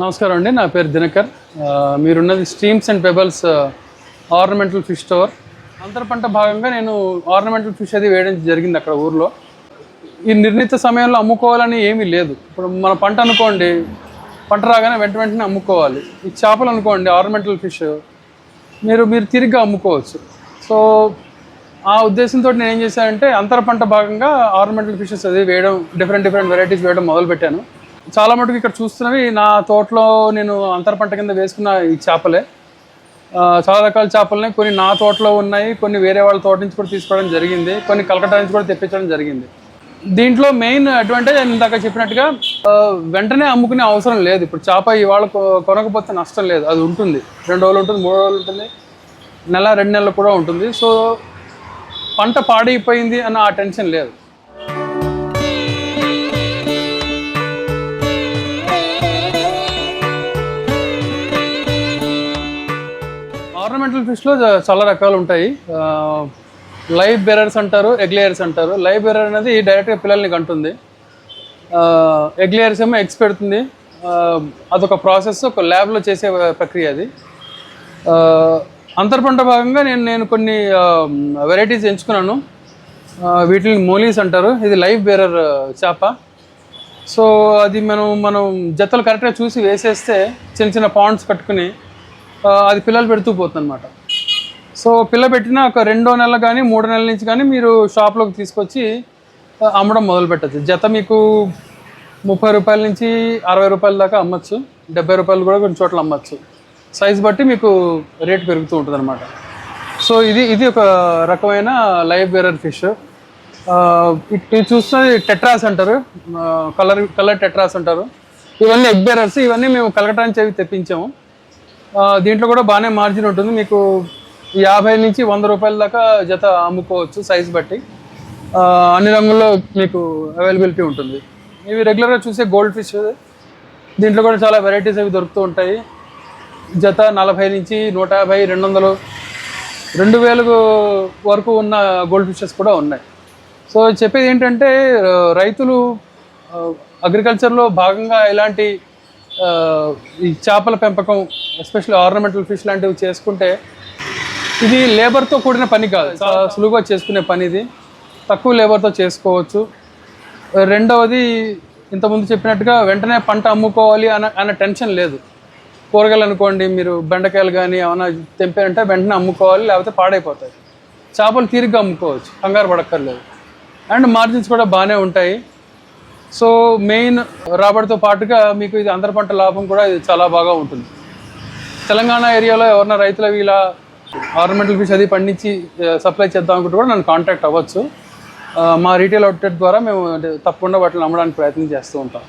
నమస్కారం అండి నా పేరు Dinakar. మీరున్నది streams and pebbles ornamental fish store. అంతర పంట భాగంగా నేను ఆర్నమెంటల్ ఫిష్ అది వేయడం జరిగింది అక్కడ ఊర్లో. ఈ నిర్ణీత సమయంలో అమ్ముకోవాలని ఏమీ లేదు. ఇప్పుడు మన పంట అనుకోండి పంట రాగానే వెంట వెంటనే అమ్ముకోవాలి. ఈ చేపలు అనుకోండి ఆర్నమెంటల్ ఫిష్ మీరు మీరు తిరిగ్గా అమ్ముకోవచ్చు. సో ఆ ఉద్దేశంతో నేను ఏం చేశానంటే అంతర పంట భాగంగా ఆర్నమెంటల్ ఫిషెస్ అది వేయడం డిఫరెంట్ డిఫరెంట్ వెరైటీస్ వేయడం మొదలుపెట్టాను. చాలా మటుకు ఇక్కడ చూస్తున్నవి. నా తోటలో నేను అంతర పంట కింద వేసుకున్న ఈ చేపలే. చాలా రకాల చేపలని కొన్ని నా తోటలో ఉన్నాయి కొన్ని వేరే వాళ్ళ తోట నుంచి కూడా తీసుకోవడం జరిగింది కొన్ని కలకట్టా నుంచి కూడా తెప్పించడం జరిగింది. దీంట్లో మెయిన్ అడ్వాంటేజ్ నేను ఇందాక చెప్పినట్టుగా వెంటనే అమ్ముకునే అవసరం లేదు. ఇప్పుడు చేప ఇవాళ కొనకపోతే నష్టం లేదు. అది ఉంటుంది. రెండు రోజులు ఉంటుంది మూడు రోజులు ఉంటుంది నెల రెండు నెలలు కూడా ఉంటుంది. సో పంట పాడైపోయింది అన్న ఆ టెన్షన్ లేదు. ఫిష్లో చాలా రకాలు ఉంటాయి. లైవ్ బెరర్స్ అంటారు ఎగ్లేయర్స్ అంటారు. లైవ్ బెరర్ అనేది డైరెక్ట్గా పిల్లల్ని కంటుంది. ఎగ్లేయర్స్ ఏమో ఎగ్స్ పెడుతుంది. అదొక ప్రాసెస్ ఒక ల్యాబ్లో చేసే ప్రక్రియ అది. అంతర్పంట భాగంగా నేను నేను కొన్ని వెరైటీస్ ఎంచుకున్నాను. వీటిని మోలీస్ అంటారు. ఇది లైవ్ బేరర్ చేప. సో అది మనం మనం జతలు కరెక్ట్గా చూసి వేసేస్తే చిన్న చిన్న పాండ్స్ కట్టుకుని అది పిల్లలు పెడుతూ పోతుంది అనమాట సో పిల్ల పెట్టిన ఒక రెండో నెల కానీ మూడో నెలల నుంచి కానీ మీరు షాప్లోకి తీసుకొచ్చి అమ్మడం మొదలు పెట్టచ్చు. జత మీకు ముప్పై రూపాయల నుంచి అరవై రూపాయల దాకా అమ్మచ్చు. డెబ్బై రూపాయలు కూడా కొన్ని చోట్ల అమ్మచ్చు. సైజ్ బట్టి మీకు రేట్ పెరుగుతూ ఉంటుంది అనమాట సో ఇది ఇది ఒక రకమైన లైవ్ బేరర్ ఫిష్. ఇటు చూస్తున్నది టెట్రాస్ అంటారు. కలర్ కలర్ టెట్రాస్ అంటారు. ఇవన్నీ ఎగ్ బేరర్స్ ఇవన్నీ మేము కలకటానికి చెవి అవి తెప్పించాము దీంట్లో కూడా బాగానే మార్జిన్ ఉంటుంది. మీకు యాభై నుంచి వంద రూపాయల దాకా జత అమ్ముకోవచ్చు సైజ్ బట్టి. అన్ని రంగుల్లో మీకు అవైలబిలిటీ ఉంటుంది. ఇవి రెగ్యులర్గా చూసే గోల్డ్ ఫిష్ దీంట్లో కూడా చాలా వెరైటీస్ అవి దొరుకుతూ ఉంటాయి. జత నలభై నుంచి నూట యాభై రెండు వందలు రెండు వేలకు వరకు ఉన్న గోల్డ్ ఫిషెస్ కూడా ఉన్నాయి. సో చెప్పేది ఏంటంటే రైతులు అగ్రికల్చర్లో భాగంగా ఇలాంటి ఈ చేపల పెంపకం ఎస్పెషల్లీ ఆర్నమెంటల్ ఫిష్ లాంటివి చేసుకుంటే ఇది లేబర్తో కూడిన పని కాదు. చాలా సులువుగా చేసుకునే పని ఇది. తక్కువ లేబర్తో చేసుకోవచ్చు. రెండవది ఇంతకుముందు చెప్పినట్టుగా వెంటనే పంట అమ్ముకోవాలి అన్న అన్న టెన్షన్ లేదు. కూరగాయలు అనుకోండి మీరు బెండకాయలు కానీ ఏమైనా తెంపారంటే వెంటనే అమ్ముకోవాలి లేకపోతే పాడైపోతాయి. చేపలు తీరిగ్గా అమ్ముకోవచ్చు కంగారు పడక్కర్లేదు. అండ్ మార్జిన్స్ కూడా బాగానే ఉంటాయి. సో మెయిన్ రాబడితో పాటుగా మీకు ఇది అందరి పంట లాభం కూడా ఇది చాలా బాగా ఉంటుంది. తెలంగాణ ఏరియాలో ఎవరైనా రైతులవి ఇలా ఆర్నమెంటల్ ఫిష్ అది పండించి సప్లై చేద్దాం అనుకుంటే కూడా నన్ను కాంటాక్ట్ అవ్వచ్చు. మా రీటైల్ అవుట్లెట్ ద్వారా మేము తప్పకుండా వాటిని అమ్మడానికి ప్రయత్నం చేస్తూ ఉంటాం.